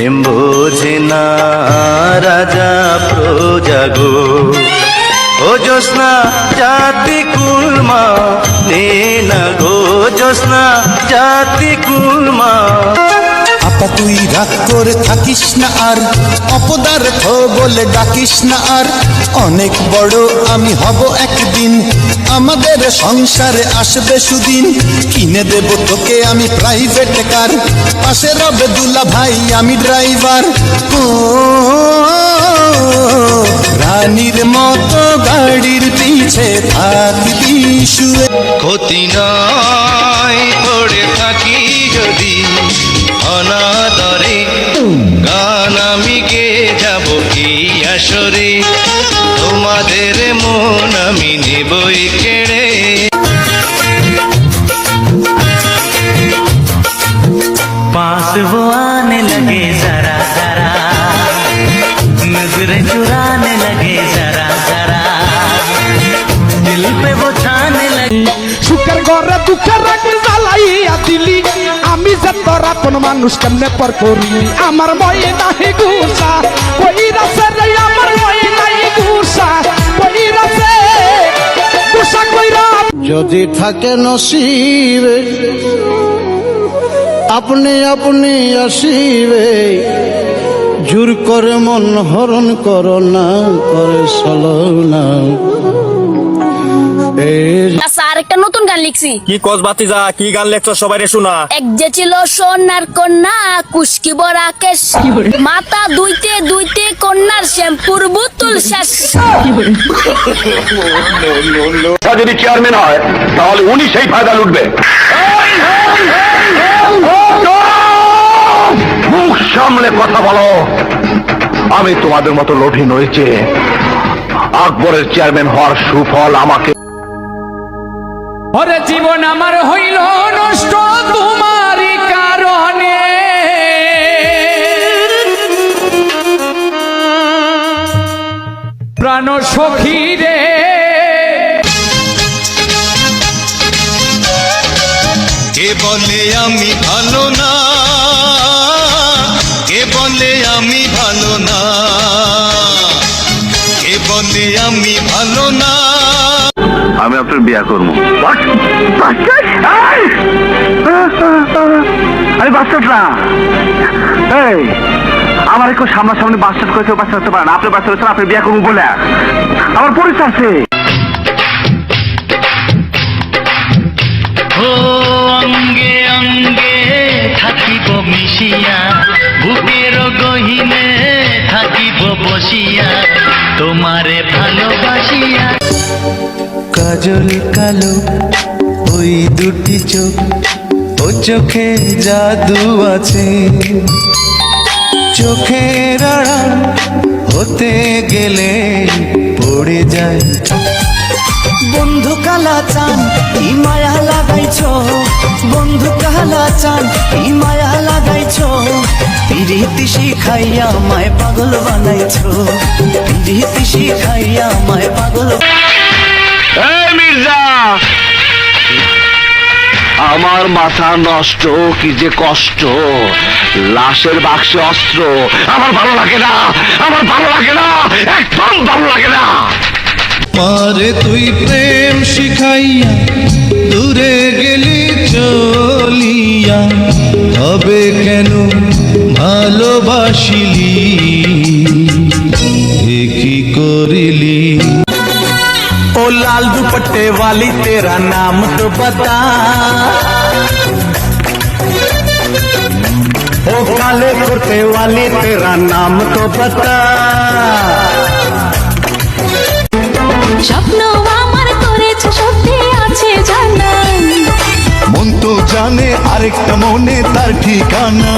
প্রেম বোঝে না রাজা প্রজাগো ও জোসনা জাতি কুলমা, নে না গো জোসনা জাতি কুলমা। আপা তুই রাগ করে থাকিস না আর, অপদার্থ বলে ডাকিস না আর। অনেক বড় আমি হব একদিন, আমাদের সংসারে আসবে সুদিন। কিনে দেব তোকে আমি প্রাইভেট কার পাশে রবে দুলা ভাই আমি ড্রাইভার রানীর মতো গাড়ির পিছে থাকবি শুয়ে। ক্ষতি নয়, পড়ে থাকি অনাদরে গান আমি গে যাব কি আসরে তোমাদের মন আমি নেবই কেড়ে पास वो आने लगे जरा जरा नजरें चुराने लगे जरा जरा दिल पे वो छाने लगे সুখের ঘরে দুঃখের রাখি জ্বালাইয়া দিলি তোর আপন মানুষ কেমনে পর করি? আমার মই নাহি গুসা কই রাসে রে আমার মই নাই গুসা কই রাসে গুসা কইরা। যদি থাকে নসিবে, আপনি আপনি আসিবে। জোর করে মন হরণ করো না, করে চলো না। আচ্ছা আরেকটা নতুন গান লিখছি। কি কস বাতিজা কি গান লেখছ সবাই শোনা? এক যে ছিল সোনার কন্যা কুস্কি বড়া কেশ। মাথা দুইতে দুইতে কন্যার শ্যাম্পুর বোতল শেষ। যদি চেয়ারম্যান হয় তাহলে উনি সেই ফায়দা লুটবে। মুখ সামলে কথা বলো। আমি তোমাদের মতো লোভী নইছে আকবরের চেয়ারম্যান হওয়ার সুফল আমাকে ওরে জীবন আমার হইল নষ্ট তোমারই কারণে। প্রাণ সখী রে। কে বলে আমি ভালো না কে বলে আমি ভালো না কে বলে আমি ভালো না। আপনার বিয়া করব। আরে না এই আমার একটু সামনাসামনি বাস্টার্ড করেছে বাচ্চা হতে পারে না। আপনি বাচ্চা হচ্ছেন আপনি বিয়া করব বলে। আমার পরিচয় আছে। ও অঙ্গে অঙ্গে থাকিব মিশিয়া বুকের গহিনে থাকিব বসিয়া। তোমারে কাজল কালো, ওই দুটি চোখ, ও চোখে জাদু আছে। চোখের আড়াল হতে গেলে পড়ে যায়। বন্ধু কালা চান কি মায়া লাগাইছ। বন্ধু কালা চান কি মায়া লাগাইছ। পিরিতি শিখাইয়া মায় পাগল বানাইছ। পিরিতি শিখাইয়া মায় পাগল আমার মাথা নষ্ট, কি যে কষ্ট। লাশের বাক্সে অস্ত্র, আমার ভালো লাগে না, আমার ভালো লাগে না, একদম ভালো লাগে না। মারে তুই প্রেম শিখাইয়া, দূরে গেলি চলিয়া হবে কেন ভালোবাসিলি? কি করিলি? ओ लाल दुपट्टे वाली तेरा नाम तो बता ओ काले कुर्ते वाली तेरा नाम तो बता স্বপ্ন আমার করেছে সত্যি আছে জানা মন তো জানে আরেকটা মনে তার ঠিকানা